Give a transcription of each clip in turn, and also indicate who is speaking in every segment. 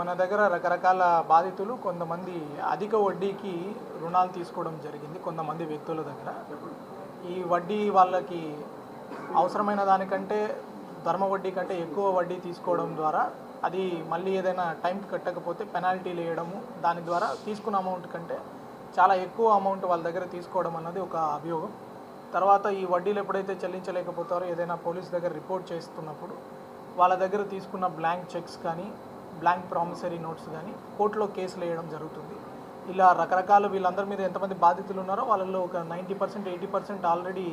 Speaker 1: మన దగ్గర రకరకాల బాధితులు కొంతమంది అధిక వడ్డీకి రుణాలు తీసుకోవడం జరిగింది కొంతమంది వ్యక్తుల దగ్గర. ఈ వడ్డీ వాళ్ళకి అవసరమైన దానికంటే ధర్మ వడ్డీ కంటే ఎక్కువ వడ్డీ తీసుకోవడం ద్వారా అది మళ్ళీ ఏదైనా టైంకి కట్టకపోతే పెనాల్టీలు వేయడము దాని ద్వారా తీసుకున్న అమౌంట్ కంటే చాలా ఎక్కువ అమౌంట్ వాళ్ళ దగ్గర తీసుకోవడం అన్నది ఒక అభియోగం. తర్వాత ఈ వడ్డీలు ఎప్పుడైతే చెల్లించలేకపోతారో ఏదైనా పోలీస్ దగ్గర రిపోర్ట్ చేస్తున్నప్పుడు వాళ్ళ దగ్గర తీసుకున్న బ్లాంక్ చెక్స్ కానీ బ్లాంక్ ప్రామిసరీ నోట్స్ కానీ కోర్టులో కేసులు వేయడం జరుగుతుంది. ఇలా రకరకాల వీళ్ళందరి మీద ఎంతమంది బాధితులు ఉన్నారో వాళ్ళల్లో ఒక ninety percent eighty percent already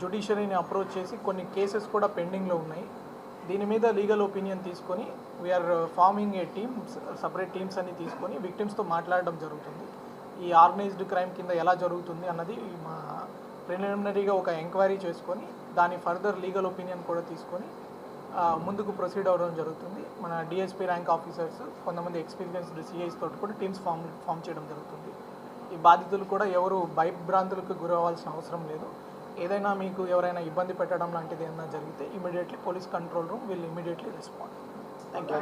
Speaker 1: జ్యుడిషియరీని approach చేసి కొన్ని కేసెస్ కూడా పెండింగ్లో ఉన్నాయి. దీని మీద లీగల్ ఒపీనియన్ తీసుకొని we're forming a team separate teams అన్ని తీసుకొని విక్టిమ్స్తో మాట్లాడడం జరుగుతుంది. ఈ ఆర్గనైజ్డ్ క్రైమ్ కింద ఎలా జరుగుతుంది అన్నది మా ప్రిలిమినరీగా ఒక ఎంక్వైరీ చేసుకొని దాని ఫర్దర్ లీగల్ ఒపీనియన్ కూడా తీసుకొని ముందుకు ప్రొసీడ్ అవ్వడం జరుగుతుంది. మన డిఎస్పీ ర్యాంక్ ఆఫీసర్స్ కొంతమంది ఎక్స్పీరియన్స్డ్ సిఐస్ తోటి కూడా టీమ్స్ ఫామ్ ఫామ్ చేయడం జరుగుతుంది. ఈ బాధితులు కూడా ఎవరు భయభ్రాంతులకు గురవ్వాల్సిన అవసరం లేదు. ఏదైనా మీకు ఎవరైనా ఇబ్బంది పెట్టడం లాంటిది ఏదైనా జరిగితే immediately police control room will immediately respond. Thank you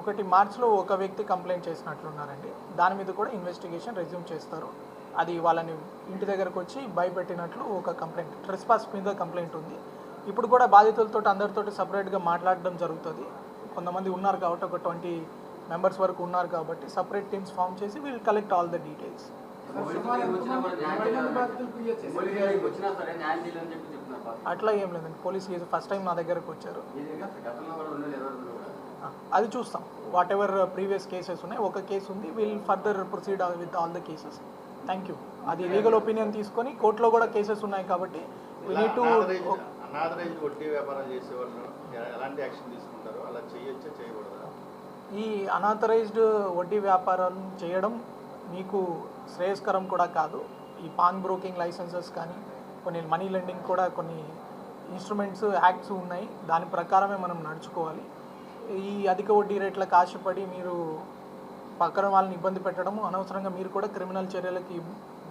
Speaker 1: ఒకటి మార్చ్లో ఒక వ్యక్తి కంప్లైంట్ చేసినట్లున్నారండి. దాని మీద కూడా ఇన్వెస్టిగేషన్ రెజ్యూమ్ చేస్తారు. అది వాళ్ళని ఇంటి దగ్గరకు వచ్చి భయపెట్టినట్లు ఒక కంప్లైంట్ ట్రెస్పాస్ మీద కంప్లైంట్ ఉంది. ఇప్పుడు కూడా బాధితులతో అందరితో సపరేట్గా మాట్లాడడం జరుగుతుంది. కొంతమంది ఉన్నారు కాబట్టి ఒక ట్వంటీ మెంబర్స్ వరకు ఉన్నారు కాబట్టి సపరేట్ టీమ్స్ ఫామ్ చేసి we'll collect all the details అట్లా ఏం లేదండి. పోలీస్ ఫస్ట్ టైం నా దగ్గరకు వచ్చారు. అది చూస్తాం. వాట్ ఎవర్ ప్రీవియస్ కేసెస్ ఉన్నాయి ఒక కేసు ఉంది. Will further proceed with all the cases thank you అది లీగల్ ఒపీనియన్ తీసుకొని కోర్టులో కూడా కేసెస్ ఉన్నాయి కాబట్టి వీ నీడ్ టు
Speaker 2: వడ్డీ వ్యాపారం చేసే వాళ్ళు ఎలాంటి యాక్షన్ తీసుకుంటారు అలా చేయొచ్చా చేయకూడదా?
Speaker 1: ఈ అనాథరైజ్డ్ వడ్డీ వ్యాపారం చేయడం మీకు శ్రేయస్కరం కూడా కాదు. ఈ పాన్ బ్రోకింగ్ లైసెన్సెస్ కానీ కొన్ని మనీ లెండింగ్ కూడా కొన్ని ఇన్స్ట్రుమెంట్స్ యాక్ట్స్ ఉన్నాయి. దాని ప్రకారమే మనం నడుచుకోవాలి. ఈ అధిక వడ్డీ రేట్లకు ఆశపడి మీరు పక్కన వాళ్ళని ఇబ్బంది పెట్టడము అనవసరంగా మీరు కూడా క్రిమినల్ చర్యలకి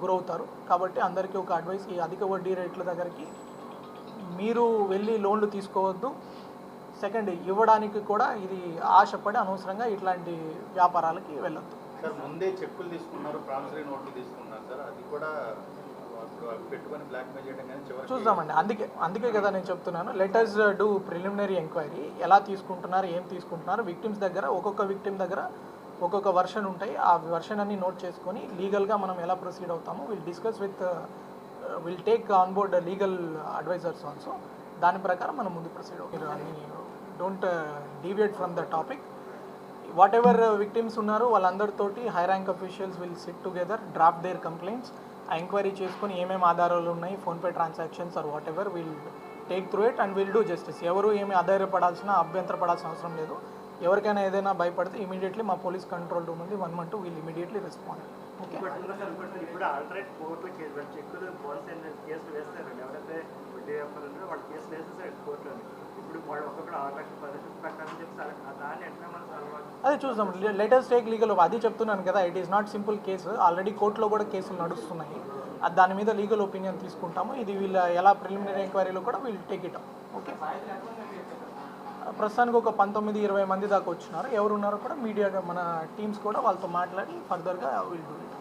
Speaker 1: గురవుతారు. కాబట్టి అందరికీ ఒక అడ్వైస్ ఈ అధిక వడ్డీ రేట్ల దగ్గరికి మీరు వెళ్ళి లోన్లు తీసుకోవద్దు. సెకండ్ ఇవ్వడానికి కూడా ఇది ఆశపడి అనవసరంగా ఇట్లాంటి వ్యాపారాలకి వెళ్ళొద్దు.
Speaker 2: సార్ ముందే చెక్కులు తీసుకున్నారు ప్రామిసరీ నోట్లు తీసుకున్నారు సార్. అది కూడా
Speaker 1: చూద్దామండి. అందుకే అందుకే కదా నేను చెప్తున్నాను. లెటర్స్ డూ ప్రిలిమినరీ ఎంక్వైరీ ఎలా తీసుకుంటున్నారు ఏం తీసుకుంటున్నారు విక్టిమ్స్ దగ్గర ఒక్కొక్క విక్టిమ్ దగ్గర ఒక్కొక్క వర్షన్ ఉంటాయి. ఆ వర్షన్ అన్ని నోట్ చేసుకొని లీగల్గా మనం ఎలా ప్రొసీడ్ అవుతామో will discuss with will take on board legal advisers also దాని ప్రకారం మనం ముందు ప్రొసీడ్ అవుతాం. Don't deviate from the topic whatever victims ఉన్నారు వాళ్ళందరితోటి high rank officials will sit together drop their complaints ఆ ఎంక్వైరీ చేసుకొని ఏమేమి ఆధారాలు ఉన్నాయి PhonePe transactions or whatever will take through it and will do justice ఎవరు ఏమి ఆధారపడాల్సిన అభ్యంతరపడాల్సిన అవసరం లేదు. ఎవరికైనా ఏదైనా భయపడితే ఇమీడియట్లీ మా పోలీస్ కంట్రోల్ రూమ్ ఉంది. One one two will immediately respond okay
Speaker 3: వాళ్ళు వాళ్ళు
Speaker 1: అదే చూద్దాం. లేటెస్ట్ టేక్ లీగల్ అది చెప్తున్నాను కదా it is not simple case already కోర్టులో కూడా కేసులు నడుస్తున్నాయి. దాని మీద లీగల్ ఒపీనియన్ తీసుకుంటాము. ఇది వీళ్ళ ఎలా ప్రిలిమినరీ ఎంక్వైరీలో కూడా వీళ్ళు టేక్ ఇట్ ఓకే ప్రస్తుతానికి ఒక పంతొమ్మిది ఇరవై మంది దాకా వచ్చినారు. ఎవరు ఉన్నారో కూడా మీడియా మన టీమ్స్ కూడా వాళ్ళతో మాట్లాడి ఫర్దర్గా విల్ డూ ఇట్